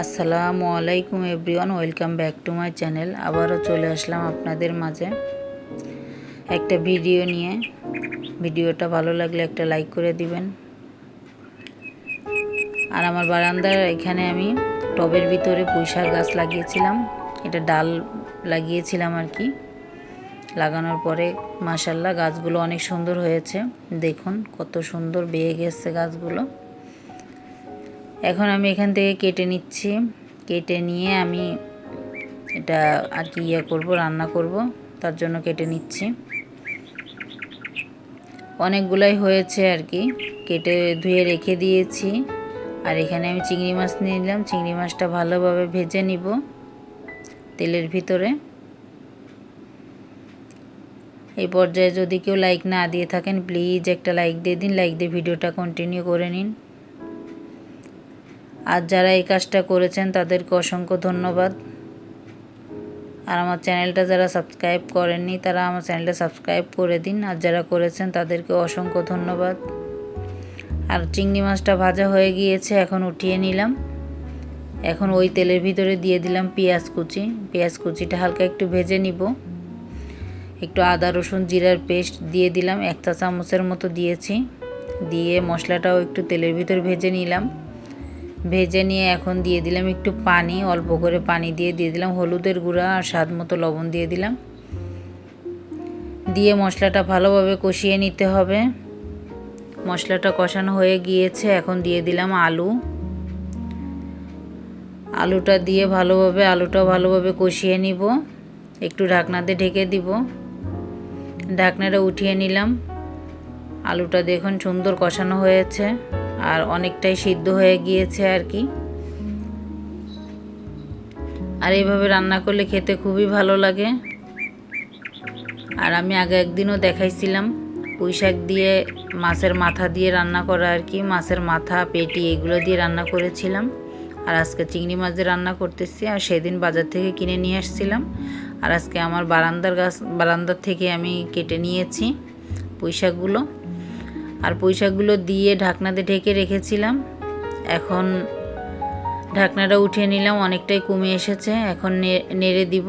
আসসালামু আলাইকুম everyone, welcome back to my channel. আবারও চলে আসলাম আপনাদের মাঝে একটা ভিডিও নিয়ে। ভিডিওটা ভালো লাগলে একটা লাইক করে দিবেন। আর আমার বারান্দার এখানে আমি টবের ভিতরে পুঁইশাক গাছ লাগিয়েছিলাম। এটা ডাল লাগিয়েছিলাম আর কি। লাগানোর পরে মাসাল্লাহ গাছগুলো অনেক সুন্দর হয়েছে। দেখুন কত সুন্দর বেয়ে গেছে গাছগুলো। এখন আমি এখান থেকে কেটে নিচ্ছি। কেটে নিয়ে আমি এটা আর কি ইয়ে করব, রান্না করব, তার জন্য কেটে নিচ্ছি। অনেকগুলাই হয়েছে আর কি, কেটে ধুয়ে রেখে দিয়েছি। আর এখানে আমি চিংড়ি মাছ নিয়ে নিলাম। চিংড়ি মাছটা ভালোভাবে ভেজে নিব তেলের ভিতরে। এই পর্যায়ে যদি কেউ লাইক না দিয়ে থাকেন প্লিজ একটা লাইক দিয়ে দিন লাইক দিয়ে ভিডিওটা কন্টিনিউ করে নিন। আর যারা এই কাজটা করেছেন, তাদেরকে অসংখ্য ধন্যবাদ। আর আমার চ্যানেলটা যারা সাবস্ক্রাইব করেননি, তারা আমার চ্যানেলটা সাবস্ক্রাইব করে দিন। আর যারা করেছেন, তাদেরকে অসংখ্য ধন্যবাদ। আর চিংড়ি মাছটা ভাজা হয়ে গিয়েছে, এখন উঠিয়ে নিলাম। এখন ওই তেলের ভিতরে দিয়ে দিলাম পেঁয়াজ কুচি। পেঁয়াজ কুচিটা হালকা একটু ভেজে নিব। একটু আদা, রসুন, জিরার পেস্ট দিয়ে দিলাম। এক চা চামচের মতো দিয়েছি। দিয়ে মশলাটাও একটু তেলের ভিতর ভেজে নিলাম। ভেজে নিয়ে এখন দিয়ে দিলাম একটু পানি, অল্প করে পানি দিয়ে দিয়ে দিলাম হলুদের গুঁড়া আর স্বাদ মতো লবণ দিয়ে দিলাম। দিয়ে মশলাটা ভালোভাবে কষিয়ে নিতে হবে। মশলাটা কষানো হয়ে গিয়েছে, এখন দিয়ে দিলাম আলু। আলুটা দিয়ে ভালোভাবে আলুটা ভালোভাবে কষিয়ে নিব। একটু ঢাকনাতে ঢেকে দিব। ঢাকনাটা উঠিয়ে নিলাম। আলুটা দেখুন সুন্দর কষানো হয়েছে আর অনেকটাই সিদ্ধ হয়ে গিয়েছে আর কি। আর এইভাবে রান্না করলে খেতে খুবই ভালো লাগে। আর আমি আগে একদিনও দেখাইছিলাম পুঁই শাক দিয়ে, মাছের মাথা দিয়ে রান্না করা আর কি। মাছের মাথা, পেটি এগুলো দিয়ে রান্না করেছিলাম। আর আজকে চিংড়ি মাছ দিয়ে রান্না করতেছি আর সেদিন বাজার থেকে কিনে নিয়ে আসছিলাম। আর আজকে আমার বারান্দার গাছ, বারান্দার থেকে আমি কেটে নিয়েছি পুঁই শাকগুলো আর পুঁইশাকগুলো দিয়ে ঢাকনাতে ঢেকে রেখেছিলাম। এখন ঢাকনাটা উঠিয়ে নিলাম, অনেকটাই কমে এসেছে। এখন নেড়ে দিব।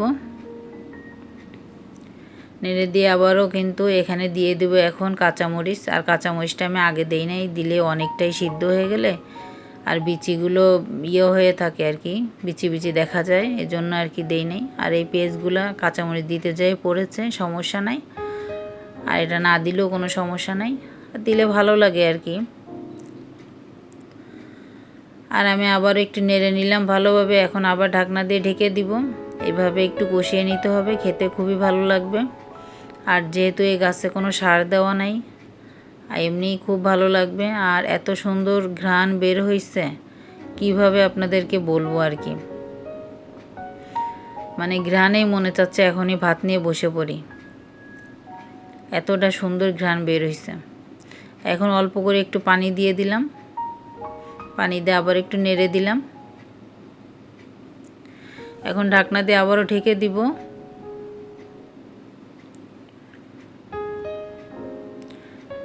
নেড়ে দিয়ে আবারও কিন্তু এখানে দিয়ে দেবো এখন কাঁচামরিচ। আর কাঁচামরিচটা আমি আগে দেই নাই, দিলে অনেকটাই সিদ্ধ হয়ে গেলে আর বিচিগুলো ইয়ে হয়ে থাকে আর কি, বিচি বিচি দেখা যায়, এজন্য আর কি দেই নাই। আর এই পেঁয়াজগুলো কাঁচামরিচ দিতে যাই পড়েছে, সমস্যা নাই। আর এটা না দিলেও কোনো সমস্যা নাই। দিলে ভালো লাগে আর কি। আর আমি আবার একটু নেড়ে নিলাম ভালোভাবে, এখন আবার ঢাকনা দিয়ে ঢেকে দিব। এভাবে একটু কষিয়ে নিতে হবে, খেতে খুবই ভালো লাগবে। আর যেহেতু এই গাছে কোনো সার দেওয়া নাই এমনিই খুব ভালো লাগবে। আর এত সুন্দর ঘ্রাণ বের হয়েছে কীভাবে আপনাদেরকে বলব আর কি? মানে ঘ্রাণেই মনে চাচ্ছে এখনই ভাত নিয়ে বসে পড়ি। এতটা সুন্দর ঘ্রাণ বের হয়েছে এখন অল্প করে একটু পানি দিয়ে দিলাম। পানি দিয়ে আবার একটু নেড়ে দিলাম। এখন ঢাকনা দিয়ে আবারও ঢেকে দিব।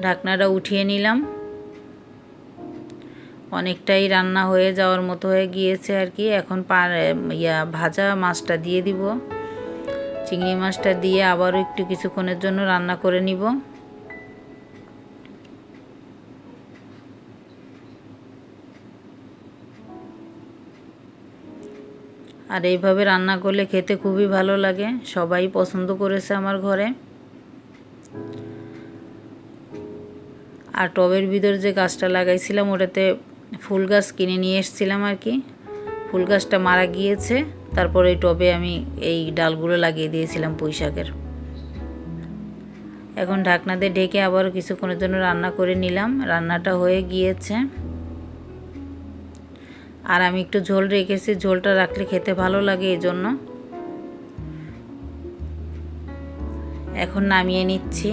ঢাকনাটা উঠিয়ে নিলাম। অনেকটাই রান্না হয়ে যাওয়ার মতো হয়ে গিয়েছে আর কি। এখন ইয়া, ভাজা মাছটা দিয়ে দিব। চিংড়ি মাছটা দিয়ে আবারও একটু কিছুক্ষণের জন্য রান্না করে নিব। আর এইভাবে রান্না করলে খেতে খুবই ভালো লাগে। সবাই পছন্দ করেছে আমার ঘরে। আর টবের ভিতর যে গাছটা লাগাইছিলাম, ওটাতে ফুল গাছ কিনে নিয়ে এসেছিলাম আর কি। ফুল গাছটা মারা গিয়েছে, তারপর এই টবে আমি এই ডালগুলো লাগিয়ে দিয়েছিলাম পুঁই শাকের। এখন ঢাকনা দিয়ে ঢেকে আবার কিছুক্ষণের জন্য রান্না করে নিলাম। রান্নাটা হয়ে গিয়েছে। আর আমি একটু ঝোল রেখেছি, ঝোলটা রাখলে খেতে ভালো লাগে এই জন্য এখন নামিয়ে নিচ্ছি।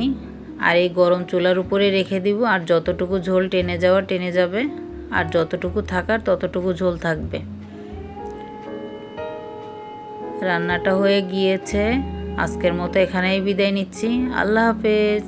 আর এই গরম চুলার উপরে রেখে দিব, আর যতটুকু ঝোল টেনে যাওয়া টেনে যাবে, আর যতটুকু থাকার ততটুকু ঝোল থাকবে। রান্নাটা হয়ে গিয়েছে। আজকের মতো এখানেই বিদায় নিচ্ছি। আল্লাহ হাফেজ।